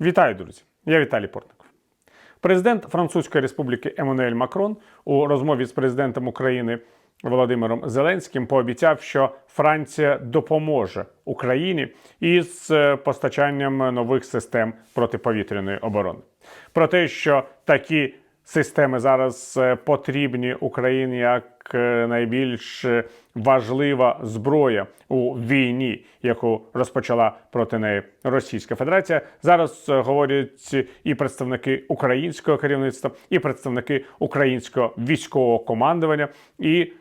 Вітаю, друзі! Я Віталій Портников. Президент Французької Республіки Еммануель Макрон у розмові з президентом України Володимиром Зеленським пообіцяв, що Франція допоможе Україні із е, постачанням нових систем протиповітряної оборони. Про те, що такі системи зараз е, потрібні Україні як е, найбільш е, важлива зброя у війні, яку розпочала проти неї Російська Федерація. Зараз говорять і представники українського керівництва, і представники українського військового командування, і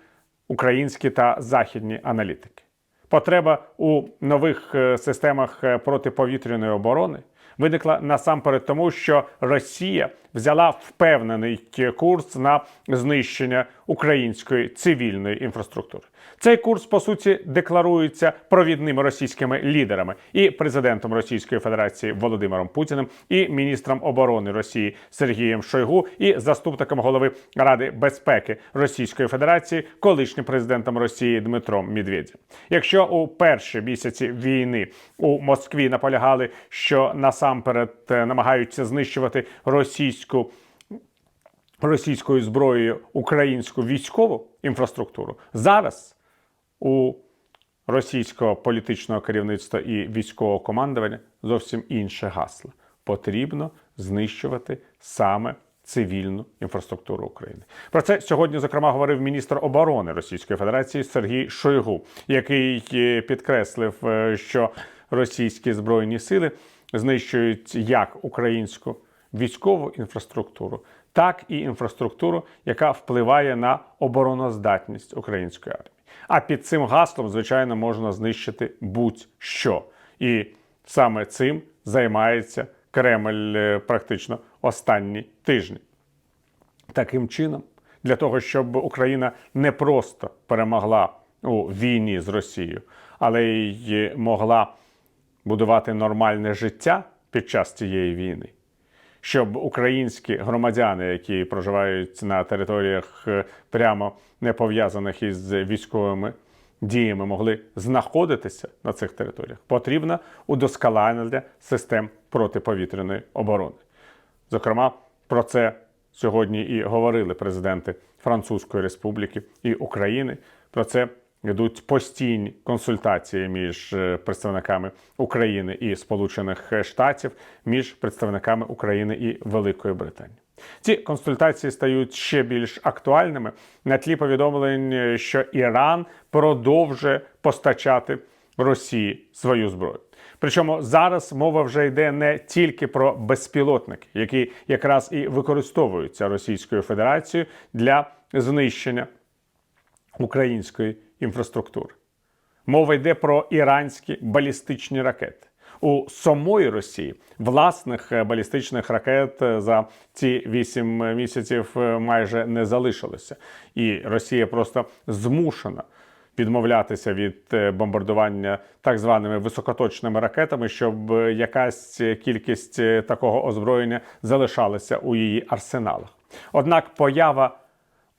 українські та західні аналітики. Потреба у нових системах протиповітряної оборони виникла насамперед тому, що Росія взяла впевнений курс на знищення української цивільної інфраструктури. Цей курс по суті декларується провідними російськими лідерами і президентом Російської Федерації Володимиром Путіним, і міністром оборони Росії Сергієм Шойгу, і заступником голови Ради безпеки Російської Федерації, колишнім президентом Росії Дмитром Медведєм. Якщо у перші місяці війни у Москві наполягали, що насамперед е, намагаються знищувати російську російською зброєю українську військову інфраструктуру, зараз у російського політичного керівництва і військового командування зовсім інше гасло. Потрібно знищувати саме цивільну інфраструктуру України. Про це сьогодні, зокрема, говорив міністр оборони Російської Федерації Сергій Шойгу, який е, підкреслив, е, що російські збройні сили знищують як українську військову інфраструктуру, так і інфраструктуру, яка впливає на обороноздатність української армії. А під цим гаслом, звичайно, можна знищити будь-що. І саме цим займається Кремль е, практично останні тижні. Таким чином, для того, щоб Україна не просто перемогла у війні з Росією, але й могла будувати нормальне життя під час цієї війни, щоб українські громадяни, які проживають на територіях е, прямо не пов'язаних із військовими діями, могли знаходитися на цих територіях, потрібно удосконалення систем протиповітряної оборони. Зокрема, про це сьогодні і говорили президенти Французької Республіки і України. Про це йдуть постійні консультації між е, представниками України і Сполучених Штатів, між представниками України і Великої Британії. Ці консультації стають ще більш актуальними на тлі повідомлень, що Іран продовжує постачати Росії свою зброю. Причому зараз мова вже йде не тільки про безпілотники, які якраз і використовуються Російською Федерацією для знищення української інфраструктури. Мова йде про іранські балістичні ракети. У самої Росії власних е, балістичних ракет е, за ці вісім місяців е, майже не залишилося, і Росія просто змушена відмовлятися від бомбардування так званими високоточними ракетами, щоб якась кількість такого озброєння залишалася у її арсеналах. Однак поява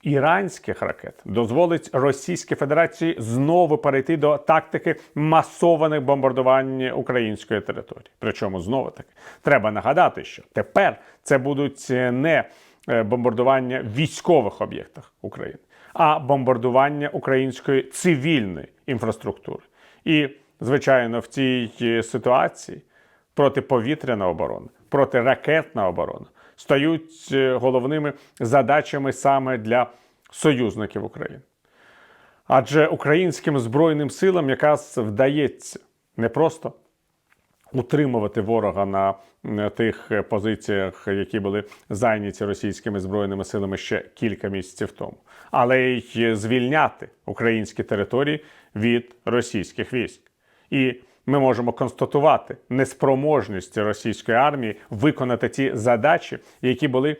іранських ракет дозволить Російській Федерації знову перейти до тактики масованих бомбардувань української території. Причому знову таки треба нагадати, що тепер це будуть не е, бомбардування військових об'єктах України, а бомбардування української цивільної інфраструктури. І, звичайно, в цій е, ситуації протиповітряна оборона, протиракетна оборона стають е, головними задачами саме для союзників України. Адже українським збройним силам якраз вдається не просто утримувати ворога на тих позиціях, які були зайняті російськими збройними силами ще кілька місяців тому, але й звільняти українські території від російських військ. І ми можемо констатувати неспроможність російської армії виконати ті задачі, які були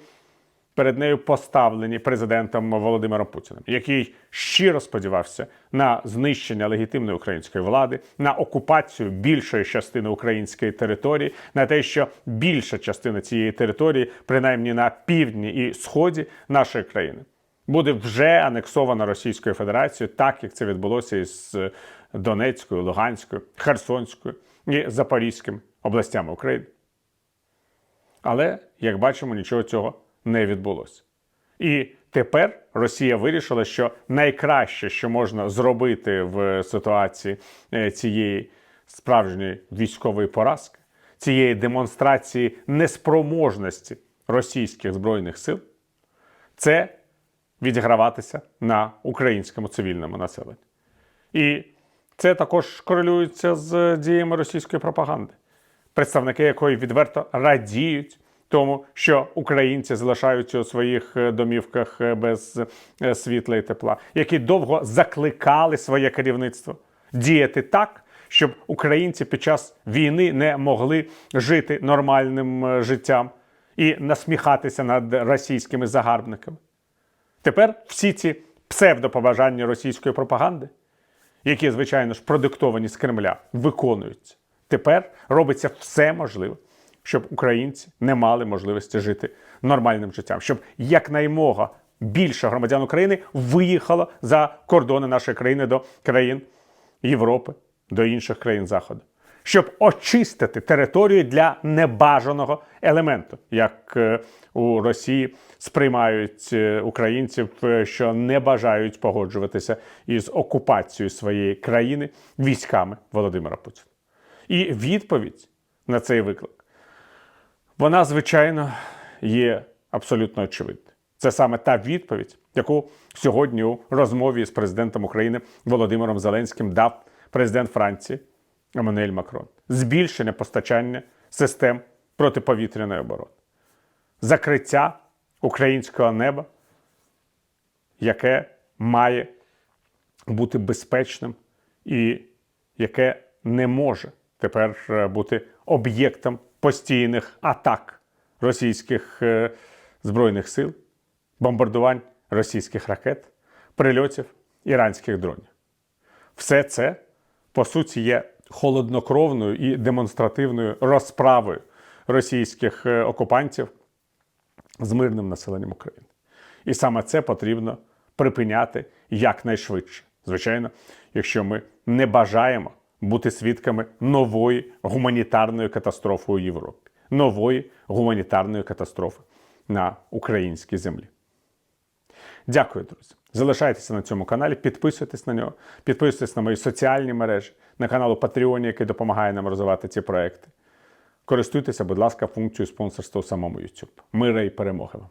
перед нею поставлені президентом Володимиром Путіним, який щиро сподівався на знищення легітимної української влади, на окупацію більшої частини української території, на те, що більша частина цієї території, принаймні на півдні і сході нашої країни, буде вже анексована Російською Федерацією, так як це відбулося із Донецькою, Луганською, Херсонською і Запорізькими областями України. Але, як бачимо, нічого цього не відбулося. І тепер Росія вирішила, що найкраще, що можна зробити в ситуації е, цієї справжньої військової поразки, цієї демонстрації неспроможності російських збройних сил, це відіграватися на українському цивільному населенні. І це також корелюється з діями російської пропаганди, представники якої відверто радіють тому, що українці залишаються у своїх е, домівках е, без е, світла і тепла, які довго закликали своє керівництво діяти так, щоб українці під час війни не могли жити нормальним життям і насміхатися над російськими загарбниками. Тепер всі ці псевдопобажання російської пропаганди, які, звичайно ж, продиктовані з Кремля, виконуються. Тепер робиться все можливе, щоб українці не мали можливості жити нормальним життям, щоб якнаймога більше громадян України виїхало за кордони нашої країни до країн Європи, до інших країн Заходу, щоб очистити територію для небажаного елементу, як е, у Росії сприймають е, українців, е, що не бажають погоджуватися із окупацією своєї країни військами Володимира Путіна. І відповідь на цей виклик вона, звичайно, є абсолютно очевидною. Це саме та відповідь, яку сьогодні у розмові з президентом України Володимиром Зеленським дав президент Франції Еммануель Макрон. Збільшення постачання систем протиповітряної оборони, закриття українського неба, яке має бути безпечним і яке не може тепер е, бути об'єктом постійних атак російських е, збройних сил, бомбардувань російських ракет, прильотів іранських дронів. Все це, по суті, є холоднокровною і демонстративною розправою російських е, окупантів з мирним населенням України. І саме це потрібно припиняти якнайшвидше. Звичайно, якщо ми не бажаємо бути свідками нової гуманітарної катастрофи у Європі, нової гуманітарної катастрофи на українській землі. Дякую, друзі. Залишайтеся на цьому каналі, підписуйтесь на нього, підписуйтесь на мої соціальні мережі, на канал Patreon, який допомагає нам розвивати ці проекти. Користуйтеся, будь ласка, функцією спонсорства у самому YouTube. Мира і перемоги вам!